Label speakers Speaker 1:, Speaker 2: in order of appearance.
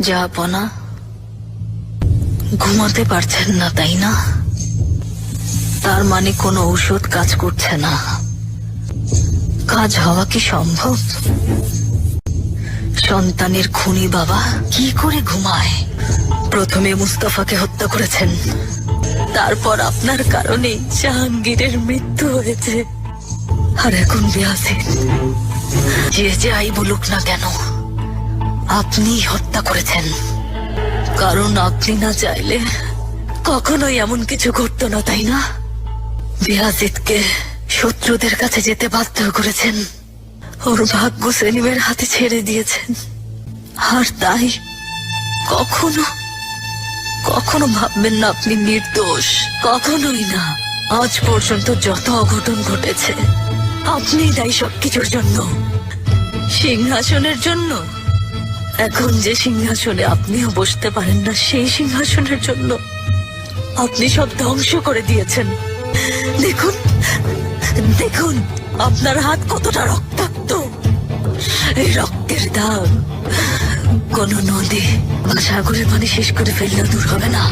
Speaker 1: জাহাপনা ঘুমাতে পারছেন না, তাই না? তার মানে কোনো ঔষধ কাজ করছে না। কাজ হওয়া কি সম্ভব? সন্তানের খুনি বাবা কি করে ঘুমায়? প্রথমে মুস্তাফাকে হত্যা করেছেন। তারপর আপনার কারণে জাহাঙ্গীরের মৃত্যু হয়েছে। আর এখন বিয়াসিন যে যাই বলুক না কেন আপনি হত্যা করেছেন। কারণ আপনি না চাইলে কখনোই এমন কিছু ঘটতো না, তাই না? বিয়াজিৎকে শত্রুদের কাছে যেতে বাধ্য করেছেন। ওর ভাগ্য সেলিমের হাতে ছেড়ে দিয়েছেন। আর তাই কখনো কখনো ভাববেন না আপনি নির্দোষ, কখনোই না। আজ পর্যন্ত যত অঘটন ঘটেছে আপনি দায়ী সবকিছুর জন্য। সিংহাসনের জন্য। এখন যে সিংহাসনে আপনিও বসতে পারেন না, সেই সিংহাসনের জন্য আপনি সব ধ্বংস করে দিয়েছেন। দেখুন দেখুন, আপনার হাত কতটা রক্তাক্ত। এই রক্তের দাগ কোন নদী বা সাগরের পানি শেষ করে ফেললেও দূর হবে না।